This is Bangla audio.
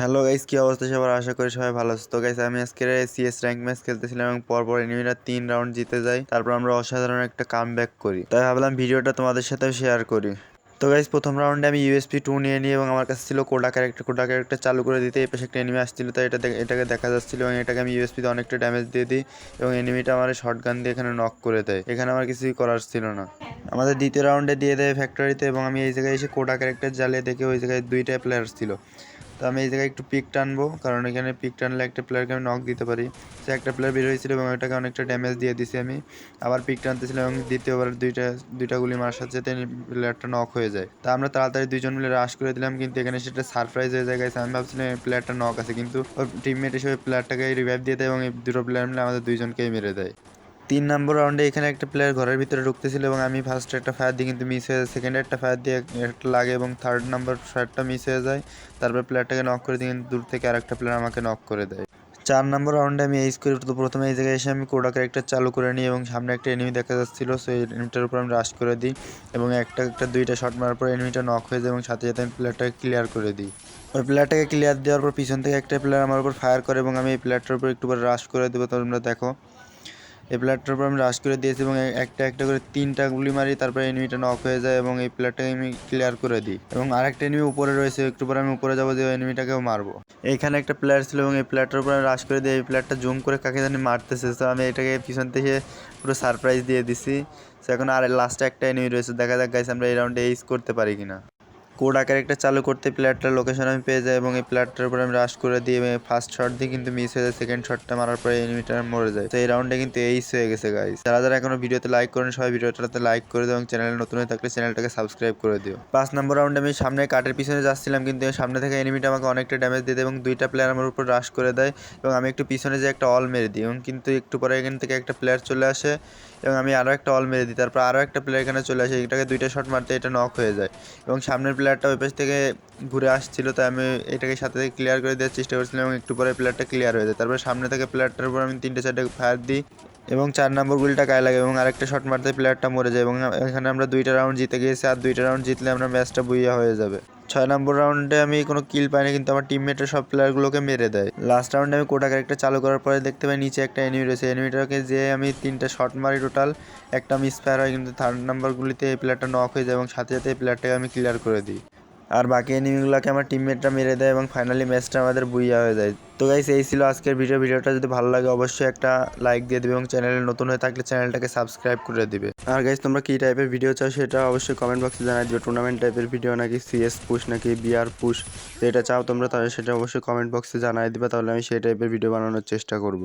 হ্যালো গাইস, কি অবস্থা সবার? আশা করি সবাই ভালো আছে। তো গাইস, আমি আজকে সিএস র্যাঙ্ক ম্যাচ খেলতেছিলাম এবং পরপর এনিমিরা তিন রাউন্ড জিতে যায়। তারপর আমরা অসাধারণ একটা কাম করি। তাই ভাবলাম ভিডিওটা তোমাদের সাথেও শেয়ার করি। তো গাইস, প্রথম রাউন্ডে আমি ইউএসপি টু নিয়ে নিই এবং আমার কাছে ছিল কোডা ক্যারেক্টার কোডা ক্যারেক্টার চালু করে দিতে এই পাশে একটা এনিমি আসছিল, তাই এটা এটাকে দেখা যাচ্ছিল এবং এটাকে আমি ইউএসপিতে অনেকটা ড্যামেজ দিয়ে দিই এবং এনিমিটা আমার শর্ট গান দিয়ে এখানে নক করে দেয়। এখানে আমার কিছুই করার ছিল না। আমাদের দ্বিতীয় রাউন্ডে দিয়ে দেয় ফ্যাক্টরিতে এবং আমি এই জায়গায় এসে কোডা ক্যারেক্টার জ্বালিয়ে দেখে ওই জায়গায় দুইটা প্লেয়ার ছিল। তো আমি এই জায়গায় একটু পিক টানবো, কারণ এখানে পিক টানলে একটা প্লেয়ারকে আমি নক দিতে পারি। সে একটা প্লেয়ার বের হয়েছিল এবং ওটাকে অনেকটা ড্যামেজ দিয়ে দিছি আমি। আবার পিক টানতেছিলাম এবং দ্বিতীয়বার দুইটা দুইটা গুলি মারার সাথে সাথে প্লেয়ারটা নক হয়ে যায়। তা আমরা তাড়াতাড়ি দুইজন মিলে রাশ করে দিলাম, কিন্তু এখানে সেটা সারপ্রাইজ হয়ে যায়। আমি ভাবছিলাম প্লেয়ারটা নক আছে, কিন্তু টিমমেট হিসেবে প্লেয়ারটাকে রিভাইভ দিয়ে দেয় এবং এই দুটো প্লেয়ার মিলে আমাদের দুইজনকেই মেরে দেয়। তিন নম্বর রাউন্ডে এখানে একটা প্লেয়ার ঘরের ভিতরে ঢুকতেছিল এবং আমি ফার্স্ট একটা ফায়ার দিই কিন্তু মিস হয়ে যায়। সেকেন্ড একটা ফায়ার দিয়ে একটা লাগে এবং থার্ড নাম্বার ফায়ারটা মিস হয়ে যায়। তারপর প্লেয়ারটাকে নক করে দিই কিন্তু দূর থেকে আরেকটা প্লেয়ার আমাকে নক করে দেয়। চার নম্বর রাউন্ডে আমি এইস করি তো প্রথমে এই জায়গায় এসে আমি কোডা ক্যারেক্টার চালু করে নিই এবং সামনে একটা এনিমি দেখা যাচ্ছিল, সেই এনিমিটার উপর আমি রাশ করে দিই এবং একটা একটা দুইটা শট মারার পর এনিমিটা নক হয়ে যায় এবং সাথে সাথে আমি প্লেয়ারটাকে ক্লিয়ার করে দিই। ওই প্লেয়ারটাকে ক্লিয়ার দেওয়ার পর পিছন থেকে একটা প্লেয়ার আমার উপর ফায়ার করে এবং আমি এই প্লেয়ারটার উপর একটু রাশ করে দেবো। তোমরা দেখো এই প্লেয়ারটার উপর আমি রাশ করে দিয়েছি এবং একটা একটা করে তিনটা গুলি মারি, তারপরে এনিমিটা নক হয়ে যায় এবং এই প্লেয়ারটাকে আমি ক্লিয়ার করে দিই। এবং আরেকটা এনিমি উপরে রয়েছে, একটু পরে আমি উপরে যাব যে এনিমিটাকেও মারবো। এইখানে একটা প্লেয়ার ছিল এবং এই প্লেয়ারটার উপর আমি রাশ করে দিয়ে এই প্লেয়ারটা জুম করে কাকে জানি মারতেছে। তো আমি এটাকে পিছন থেকে পুরো সারপ্রাইজ দিয়ে দিছি। এখন আর লাস্টে একটা এনিমি রয়েছে। দেখা যাক গাইছে আমরা এই রাউন্ডে এইস করতে পারি কিনা। কোড ক্যারেক্টার চালু করতে প্লেয়ারটার লোকেশন আমি পেয়ে যাই এবং এই প্লেয়ারটার উপর আমি রাশ করে এবং ফার্স্ট শট দিয়ে কিন্তু মিস হয়ে যায় সেকেন্ড শটটা মারার পরে এনিমিটা মরে যায়। তো এই রাউন্ডে কিন্তু এইস হয়ে গেছে গাইস যারা যারা এখনও ভিডিওতে লাইক করেন, সবাই ভিডিওটাতে লাইক করে দিও এবং চ্যানেলে নতুন হয়ে থাকলে চ্যানেলটাকে সাবস্ক্রাইব করে দিও। পাঁচ নম্বর রাউন্ডে আমি সামনে কাটের পিছনে যাচ্ছিলাম, কিন্তু সামনে থেকে এনিমিটা আমাকে অনেকটা ড্যামেজ দিয়ে দেয় এবং দুইটা প্লেয়ার আমার উপর রাশ করে দেয় এবং আমি একটু পিছনে যে একটা অল মেরে দিই এবং কিন্তু একটু পরে এখান থেকে একটা প্লেয়ার চলে আসে। এবং আমি আরও একটা অল মেরে দিই। তারপর আরও একটা প্লেয়ার এখানে চলে আসে, এটাকে দুইটা শট মারতে এটা নক হয়ে যায়। এবং সামনের প্লেয়ারটা ওই পাশ থেকে ঘুরে আসছিল, তাই আমি এটাকে সাথে থেকে ক্লিয়ার করে দেওয়ার চেষ্টা করছিলাম এবং একটু পরে প্লেয়ারটা ক্লিয়ার হয়ে যায়। তারপর সামনে থেকে প্লেয়ারটার উপর আমি তিনটে, চারটে ফায়ার দিই এবং চার নম্বর গুলিটা গায়ে লাগে এবং আরেকটা শট মারতে প্লেয়ারটা মরে যায় এবং এখানে আমরা দুইটা রাউন্ড জিতে গিয়েছি। আর দুইটা রাউন্ড জিতলে আমরা ম্যাচটা বুইয়া হয়ে যাবে। ছয় নম্বর রাউন্ডে আমি কোনো কিল পাইনি, কিন্তু আমার টিমমেটের সব প্লেয়ারগুলোকে মেরে দেয়। লাস্ট রাউন্ডে আমি কোটা ক্যারেক্টার চালু করার পরে দেখতে পাই নিচে একটা এনিমি রয়েছে। এনিমিটাকে যে আমি তিনটা শট মারি টোটাল একটা মিস ফায়ার হয়, কিন্তু থার্ড নাম্বারগুলিতে এই প্লেয়ারটা নক হয়ে যায় এবং সাথে সাথে এই প্লেয়ারটাকে আমি ক্লিয়ার করে দিই। আর বাকি এনিমিগুলোকে আমার টিমমেটরা মেরে দেয় এবং ফাইনালি ম্যাচটা আমাদের বুইয়া হয়ে যায়। তো গাইস এই ছিল আজকের ভিডিও ভিডিওটা যদি ভালো লাগে, অবশ্যই একটা লাইক দিয়ে দেবে এবং চ্যানেলে নতুন হয়ে থাকলে চ্যানেলটাকে সাবস্ক্রাইব করে দিবে। আর গাইস তোমরা কী টাইপের ভিডিও চাও সেটা অবশ্যই কমেন্ট বক্সে জানাই দিবে। টুর্নামেন্ট টাইপের ভিডিও নাকি সিএস পুশ নাকি বিআর পুশ যেটা চাও তোমরা তাহলে সেটা অবশ্যই কমেন্ট বক্সে জানাই দিবে। তাহলে আমি সেই টাইপের ভিডিও বানানোর চেষ্টা করব।